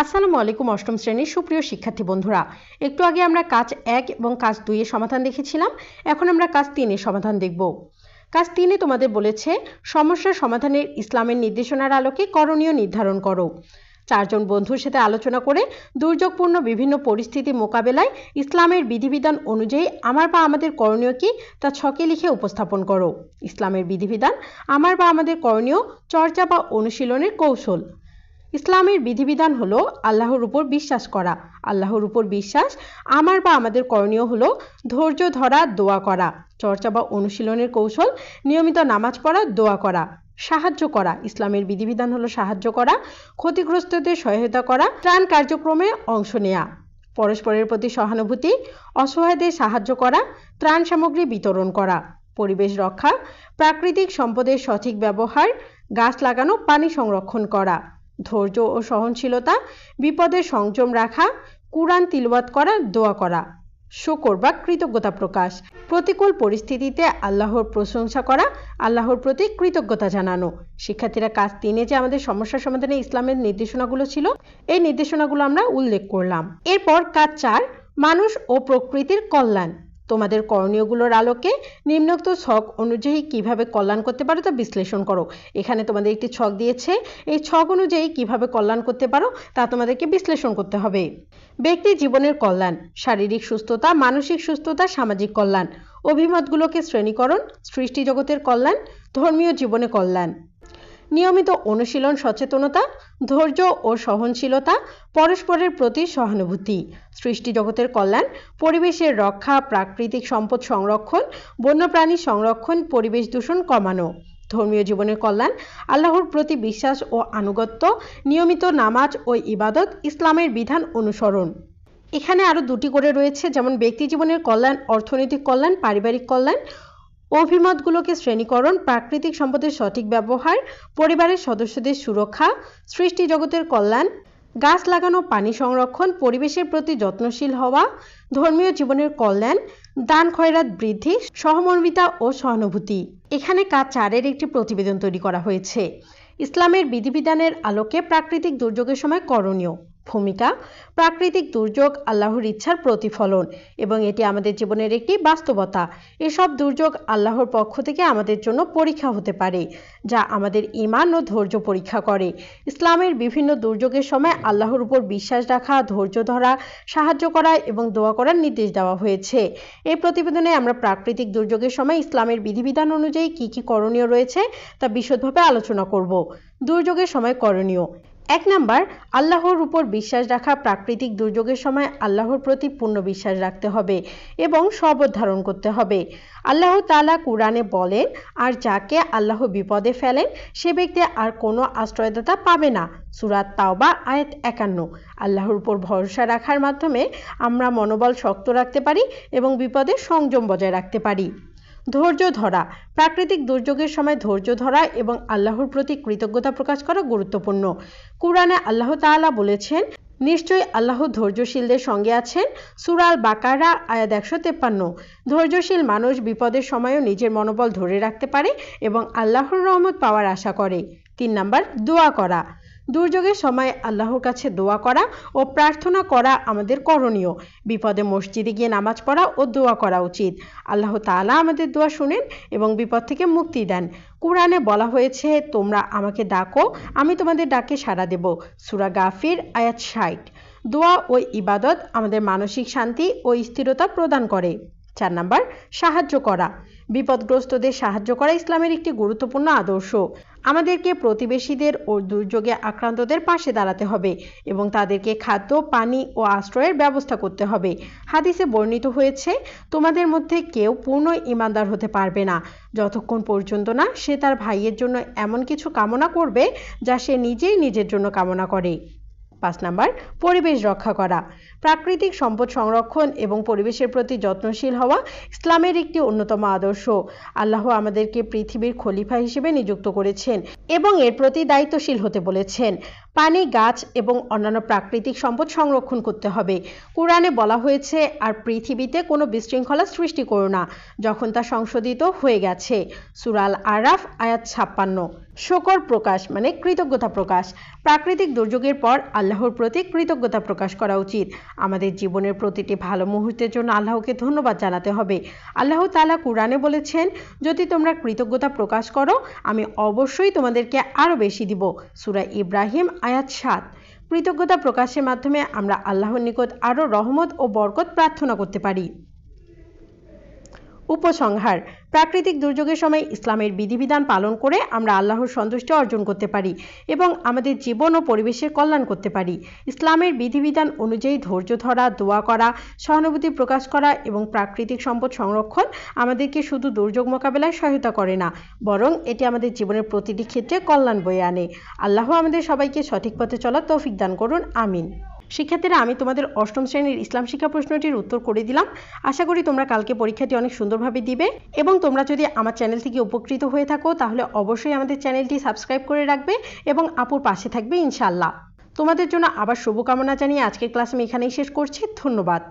আসসালামু আলাইকুম, অষ্টম শ্রেণির সুপ্রিয় শিক্ষার্থী বন্ধুরা। একটু আগে আমরা কাজ এক এবং কাজ দুইয়ের সমাধান দেখেছিলাম। এখন আমরা কাজ তিনের সমাধান দেখব। কাজ তিনে তোমাদের বলেছে সমস্যার সমাধানের ইসলামের নির্দেশনার আলোকে করণীয় নির্ধারণ করো। চারজন বন্ধুর সাথে আলোচনা করে দুর্যোগপূর্ণ বিভিন্ন পরিস্থিতি মোকাবেলায় ইসলামের বিধিবিধান অনুযায়ী আমার বা আমাদের করণীয় কি তা ছকে লিখে উপস্থাপন করো। ইসলামের বিধিবিধান আমার বা আমাদের করণীয় চর্চা বা অনুশীলনের কৌশল। ইসলামের বিধিবিধান হলো আল্লাহর উপর বিশ্বাস করা। আল্লাহর উপর বিশ্বাস, আমার বা আমাদের করণীয় হলো ধৈর্য ধরা, দোয়া করা। চর্চা বা অনুশীলনের কৌশল, নিয়মিত নামাজ পড়া, দোয়া করা। সাহায্য করা, ইসলামের বিধিবিধান হলো সাহায্য করা, ক্ষতিগ্রস্তদের সহায়তা করা, ত্রাণ কার্যক্রমে অংশ নেয়া। পরস্পরের প্রতি সহানুভূতি, অসহায়দের সাহায্য করা, ত্রাণ সামগ্রী বিতরণ করা। পরিবেশ রক্ষা, প্রাকৃতিক সম্পদের সঠিক ব্যবহার, গাছ লাগানো, পানি সংরক্ষণ করা। ধৈর্য ও সহনশীলতা, বিপদে সংযম রাখা, কুরআন তিলওয়াত করা, দোয়া করা। শকর বা কৃতজ্ঞতা প্রকাশ। প্রতিকূল পরিস্থিতিতে আল্লাহর প্রশংসা করা, আল্লাহর প্রতি কৃতজ্ঞতা জানানো। শিক্ষার্থীরা কাজ তিনে যে আমাদের সমস্যা সমাধানে ইসলামের নির্দেশনাগুলো ছিল, এই নির্দেশনাগুলো আমরা উল্লেখ করলাম। এরপর কাজ চার, মানুষ ও প্রকৃতির কল্যাণ। তোমাদের করণীয়গুলোর আলোকে নিম্নোক্ত ছক অনুযায়ী কীভাবে কল্যাণ করতে পারো তা বিশ্লেষণ করো। এখানে তোমাদের একটি ছক দিয়েছে। এই ছক অনুযায়ী কীভাবে কল্যাণ করতে পারো তা তোমাদেরকে বিশ্লেষণ করতে হবে। ব্যক্তি জীবনের কল্যাণ, শারীরিক সুস্থতা, মানসিক সুস্থতা, সামাজিক কল্যাণ, অভিমতগুলোকে শ্রেণীকরণ সৃষ্টি জগতের কল্যাণ, ধর্মীয় জীবনে কল্যাণ। নিয়মিত অনুশীলন, সচেতনতা, ধৈর্য ও সহনশীলতা, পরস্পরের প্রতি সহানুভূতি, সৃষ্টি জগতের কল্যাণ, পরিবেশের রক্ষা, প্রাকৃতিক সম্পদ সংরক্ষণ, বন্যপ্রাণী সংরক্ষণ, পরিবেশ দূষণ কমানো, ধর্মীয় জীবনের কল্যাণ, আল্লাহর প্রতি বিশ্বাস ও আনুগত্য, নিয়মিত নামাজ ও ইবাদত, ইসলামের বিধান অনুসরণ। এখানে আরও দুটি করে রয়েছে, যেমন ব্যক্তি জীবনের কল্যাণ, অর্থনৈতিক কল্যাণ, পারিবারিক কল্যাণ অভিমতগুলোকে শ্রেণীকরণ, প্রাকৃতিক সম্পদের সঠিক ব্যবহার, পরিবারের সদস্যদের সুরক্ষা, সৃষ্টি জগতের কল্যাণ, গাছ লাগানো, পানি সংরক্ষণ, পরিবেশের প্রতি যত্নশীল হওয়া, ধর্মীয় জীবনের কল্যাণ, দান খয়রাত বৃদ্ধি, সহমর্মিতা ও সহানুভূতি। এখানে কাজ চারের একটি প্রতিবেদন তৈরি করা হয়েছে। ইসলামের বিধিবিধানের আলোকে প্রাকৃতিক দুর্যোগের সময় করণীয়। ভূমিকা, প্রাকৃতিক দুর্যোগ, আল্লাহর ইচ্ছার প্রতিফলন এবং এটি আমাদের জীবনের একটি বাস্তবতা। এসব দুর্যোগ আল্লাহর পক্ষ থেকে আমাদের জন্য পরীক্ষা হতে পারে, যা আমাদের ইমান ও ধৈর্য পরীক্ষা করে। ইসলামের বিভিন্ন দুর্যোগের সময় আল্লাহর উপর বিশ্বাস রাখা, ধৈর্য ধরা, সাহায্য করা এবং দোয়া করার নির্দেশ দেওয়া হয়েছে। এই প্রতিবেদনে আমরা প্রাকৃতিক দুর্যোগের সময় ইসলামের বিধিবিধান অনুযায়ী কি কি করণীয় রয়েছে তা বিশদভাবে আলোচনা করব। দুর্যোগের সময় করণীয়। এক নাম্বার, আল্লাহর উপর বিশ্বাস রাখা প্রাকৃতিক দুর্যোগের সময় আল্লাহর প্রতি পূর্ণ বিশ্বাস রাখতে হবে এবং শবত ধারণ করতে হবে। আল্লাহ তালা কোরআনে বলেন, আর যাকে আল্লাহ বিপদে ফেলেন, সে ব্যক্তি আর কোনো আশ্রয়দাতা পাবে না। সুরাত তাওবা, আয়াত একান্ন। আল্লাহর উপর ভরসা রাখার মাধ্যমে আমরা মনোবল শক্ত রাখতে পারি এবং বিপদে সংযম বজায় রাখতে পারি। ধৈর্য ধরা। প্রাকৃতিক দুর্যোগের সময় ধৈর্য ধরা এবং আল্লাহর প্রতি কৃতজ্ঞতা প্রকাশ করা গুরুত্বপূর্ণ। কুরআনে আল্লাহ তাআলা বলেছেন, নিশ্চয়ই আল্লাহ ধৈর্যশীলদের সঙ্গে আছেন। সুরাল বাকারা আয়াত একশো তেপ্পান্ন। ধৈর্যশীল মানুষ বিপদের সময়ও নিজের মনোবল ধরে রাখতে পারে এবং আল্লাহর রহমত পাওয়ার আশা করে। তিন নাম্বার, দোয়া করা। দুর্যোগের সময় আল্লাহর কাছে দোয়া করা ও প্রার্থনা করা আমাদের করণীয়। বিপদে মসজিদে গিয়ে নামাজ পড়া ও দোয়া করা উচিত। আল্লাহ তালা আমাদের দোয়া শুনেন এবং বিপদ থেকে মুক্তি দেন। কোরআনে বলা হয়েছে, তোমরা আমাকে ডাকো, আমি তোমাদের ডাকে সাড়া দেব। সুরা গাফির, আয়াত ষাট। দোয়া ও ইবাদত আমাদের মানসিক শান্তি ও স্থিরতা প্রদান করে। চার নাম্বার, সাহায্য করা। বিপদগ্রস্তদের সাহায্য করা ইসলামের একটি গুরুত্বপূর্ণ আদর্শ। আমাদেরকে প্রতিবেশীদের ও দুর্যোগে আক্রান্তদের পাশে দাঁড়াতে হবে এবং তাদেরকে খাদ্য, পানি ও আশ্রয়ের ব্যবস্থা করতে হবে। হাদিসে বর্ণিত হয়েছে, তোমাদের মধ্যে কেউ পূর্ণ ইমানদার হতে পারবে না। যতক্ষণ পর্যন্ত না সে তার ভাইয়ের জন্য এমন কিছু কামনা করবে যা সে নিজেই নিজের জন্য কামনা করে। পাঁচ নাম্বার, পরিবেশ রক্ষা করা। প্রাকৃতিক সম্পদ সংরক্ষণ এবং পরিবেশের প্রতি যত্নশীল হওয়া ইসলামের একটি অন্যতম আদর্শ। আল্লাহ আমাদেরকে পৃথিবীর খলিফা হিসেবে নিযুক্ত করেছেন এবং এর প্রতি দায়িত্বশীল হতে বলেছেন। পানি, গাছ এবং অন্যান্য প্রাকৃতিক সম্পদ সংরক্ষণ করতে হবে। কোরআনে বলা হয়েছে, আর পৃথিবীতে কোনো বিশৃঙ্খলা সৃষ্টি করো না, যখন তা সংশোধিত হয়ে গেছে। সুরাল আরাফ, আয়াত ছাপ্পান্ন। শকর প্রকাশ মানে কৃতজ্ঞতা প্রকাশ। প্রাকৃতিক দুর্যোগের পর আল্লাহর প্রতি কৃতজ্ঞতা প্রকাশ করা উচিত। আমাদের জীবনের প্রতিটি ভালো মুহূর্তের জন্য আল্লাহকে ধন্যবাদ জানাতে হবে। আল্লাহ তালা কোরআনে বলেছেন, যদি তোমরা কৃতজ্ঞতা প্রকাশ করো, আমি অবশ্যই তোমাদেরকে আরও বেশি দিব। সুরা ইব্রাহিম আয়াত সাত, কৃতজ্ঞতা প্রকাশের মাধ্যমে আমরা আল্লাহর নিকট আরও রহমত ও বরকত প্রার্থনা করতে পারি। উপসংহার। প্রাকৃতিক দুর্যোগের সময় ইসলামের বিধিবিধান পালন করে আমরা আল্লাহর সন্তুষ্টি অর্জন করতে পারি এবং আমাদের জীবন ও পরিবেশের কল্যাণ করতে পারি। ইসলামের বিধিবিধান অনুযায়ী ধৈর্য ধরা, দোয়া করা, সহানুভূতি প্রকাশ করা এবং প্রাকৃতিক সম্পদ সংরক্ষণ আমাদেরকে শুধু দুর্যোগ মোকাবেলায় সহায়তা করে না, বরং এটি আমাদের জীবনের প্রতিটি ক্ষেত্রে কল্যাণ বয়ে আনে। আল্লাহ আমাদের সবাইকে সঠিক পথে চলার তৌফিক দান করুন। আমিন। শিক্ষার্থীরা আমি তোমাদের অষ্টম শ্রেণির ইসলাম শিক্ষা প্রশ্নটির উত্তর করে দিলাম। আশা করি তোমরা কালকে পরীক্ষাটি অনেক সুন্দরভাবে দিবে এবং তোমরা যদি আমার চ্যানেল থেকে উপকৃত হয়ে থাকো, তাহলে অবশ্যই আমাদের চ্যানেলটি সাবস্ক্রাইব করে রাখবে এবং আপুর পাশে থাকবে ইনশাল্লাহ তোমাদের জন্য আবার শুভকামনা জানিয়ে আজকের ক্লাস আমি এখানেই শেষ করছি। ধন্যবাদ।